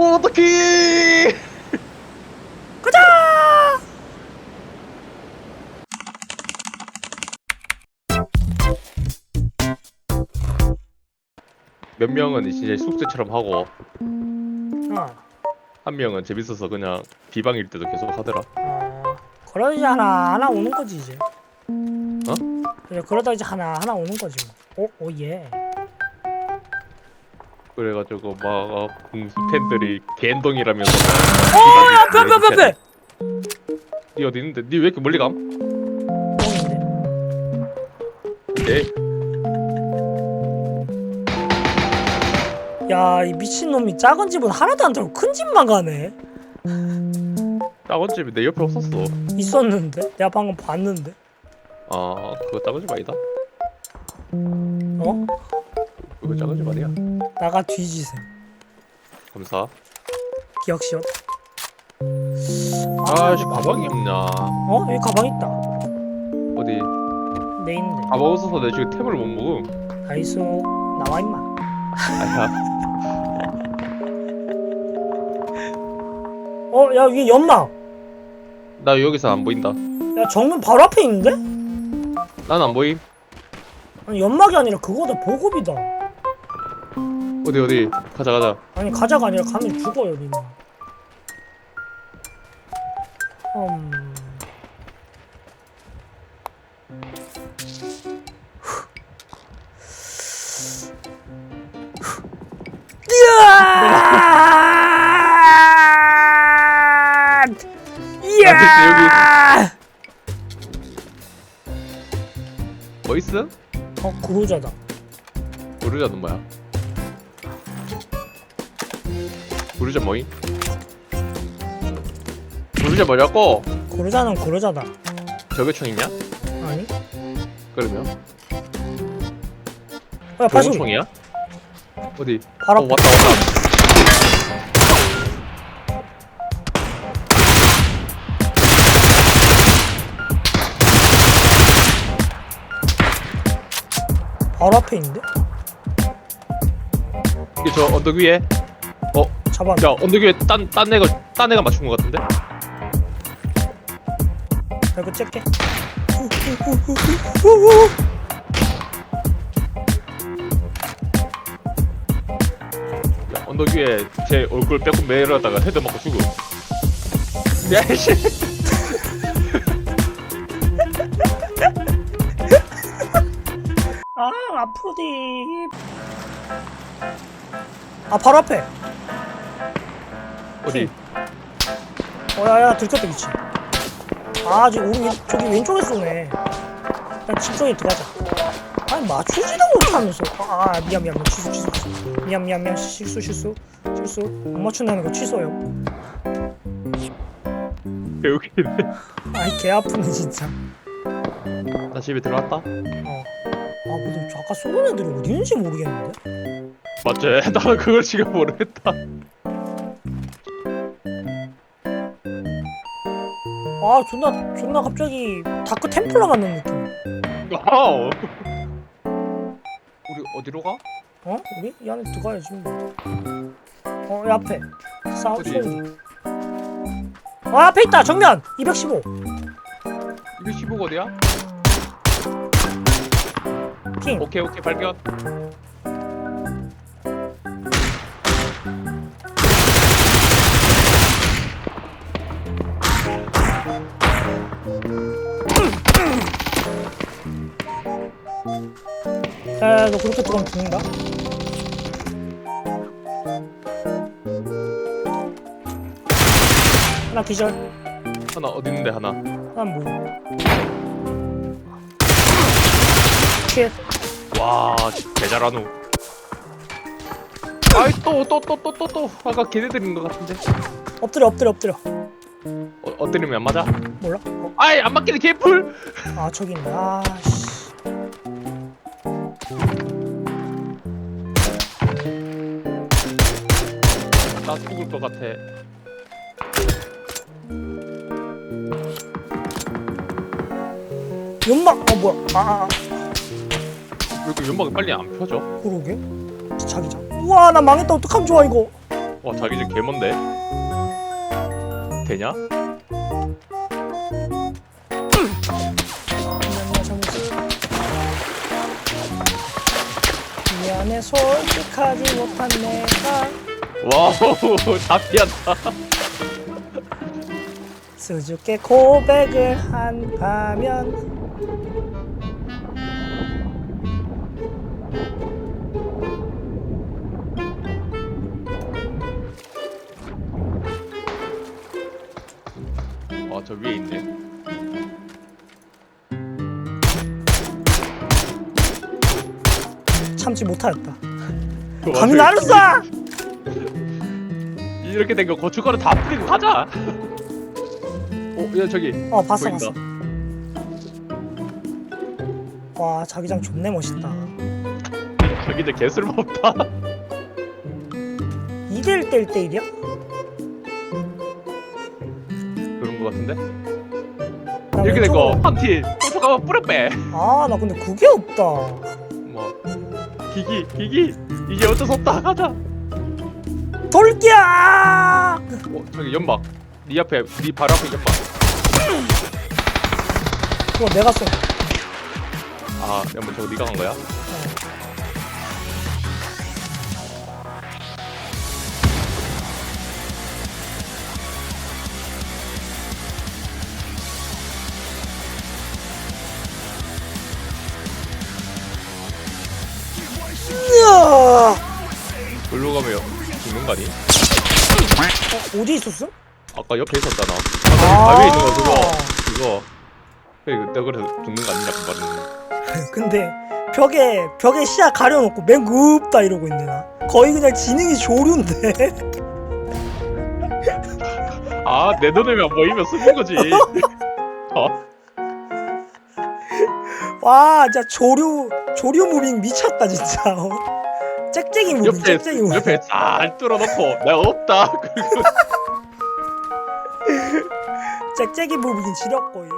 어떡해! 가자! 몇 명은 진짜 숙제처럼 하고 어, 한 명은 재밌어서 그냥 비방일 때도 계속 하더라. 어, 그러다 하나 하나 오는 거지 이제. 어? 그래 그러다 이제 하나 하나 오는 거지 뭐. 오, 오 예. 그래가지고 막 어, 궁수 팬들이 갠동이라면서. 어, 야, 앞에 앞에 앞에 앞에. 니 어디 있는데? 니 왜 이렇게 멀리 감? 뻥인데. 네. 야, 이 미친 놈이 작은 집은 하나도 안 들고 큰 집만 가네. 작은 집이 내 옆에 없었어. 있었는데 내가 방금 봤는데. 아 그거 작은 집 아니다? 어? 그거 작은 집 아니야? 나가 뒤지세. 감사. 기억시오. 아씨 가방이 없냐? 어? 여기 가방 있다. 어디? 내 있는데. 가방 없어서 내 지금 템을 못 먹음. 나이스. 나와 임마. 아야. 어, 야 위에 연막. 나 여기서 안 보인다. 야 정면 바로 앞에 있는데? 난 안 보임. 아니 연막이 아니라 그거다 보급이다. 어디 어디? 가자 가자. 아니 가자가 아니라 가면 죽어요 니는. 음. 뭐 있어? 어 그로자다. 부르자는 뭐야? 부르자 뭐임? 부르자 뭐냐고? 그로자는 그로자다. 저격총 있냐? 아니? 그러면 어, 야 발소리. 저격총이야? 어디? 바로 어 앞에. 왔다 왔다. 바로 앞에 있는데? 이게 저 언덕 위에? 어? 잡아. 야 언덕 위에 딴딴 애가 딴 애가 맞춘 것 같은데? 나 이거. 야, 언덕 위에 제 얼굴 빼고 매려다가 헤드 맞고 죽음. 야이씨. 아 아프디. 아 바로 앞에. 어디? 어야야 들켰다 미치. 아 지금 우리 왼, 저기 왼쪽에 쏘네. 그냥 집 속에 들어가자. 아니 맞추지도 못하면서. 아, 아 미안 미안 미안 취소 취소 취소. 미안 미안 미안 실수 실수 실수. 못 맞춘다는 거 취소요. 개웃기네. 아이 개 아프네 진짜. 나 집에 들어갔다. 어. 아 근데 저 아까 쏘는 애들이 어디 있는지 모르겠는데. 맞지? 나는 그걸 지금 모르겠다. 아 존나 존나 갑자기 다크 템플러 맞는 느낌. 와우. 우리 어디로 가? 어? 우리 이 안에 들어가야지. 뭐. 어, 이 앞에 어디? 소리. 어, 앞에 있다. 정면 215. 215 어디야? 핑. 오케이 오케이 발견. 야, 너 그렇게 들어가면 죽는다. 하나 기절. 하나 어디 있는데 하나. 하나 뭐? 킬. 와, 개잘하노. 아이 또 또 또 또 또 또 아까 걔네들인 것 같은데. 엎드려 엎드려 엎드려. 어, 엎드리면 안 맞아? 몰라? 어, 아이 안 맞기는 개풀. 아 저기 있네. 아 씨. 나 죽을 것 같아. 연막. 어 뭐야? 아, 아, 아. 왜 이렇게 연막이 빨리 안 펴져? 그러게. 자기장. 우와 나 망했다. 어떡하면 좋아 이거. 와 자기 집 개먼데 되냐? 미안해 솔직하지 못한 내가 와우 다 피한다. 수줍게 고백을 한다면 와저 위에 있네. 참지 못하였다. 와, 감히 나를 쏴! 이렇게 된 거 고춧가루 다 뿌리고 가자. 어? 야 저기. 어 봤어 보인다. 봤어. 와 자기장 존내 멋있다. 저기들 개술 먹다 2대1 대 1대1이야? 그런 거 같은데? 이렇게 된 거. 한팀. 고춧가루 뿌려 빼. 아나 근데 그게 없다. 뭐. 기기 기기. 이게 어쩔 수 없다. 가자 돌기야! 어 저기 연막. 네 앞에 네 바로 앞에 연막. 그거 내가 쏜 아 연막 저거 네가 간 거야? 이야 글로 가면 죽는 거 아니? 어, 어디 있었음? 아까 옆에 있었잖아 아. 바위에 있는 거 그거 그거 그래 내가 그래서 죽는 거 아니냐 그 말은 근데 벽에 벽에 시야 가려놓고 맨 굽다 이러고 있네 나 거의 그냥 지능이 조류인데 아내 눈에만 보이면 쓰는 거지 어? 와 진짜 조류 조류 무빙 미쳤다 진짜 어? 짹짹이 무빙 옆에 짹짹이 무빙 옆에 잘 뚫어놓고 내가 없다. 그리고 짹짹이 무빙 지렸 거의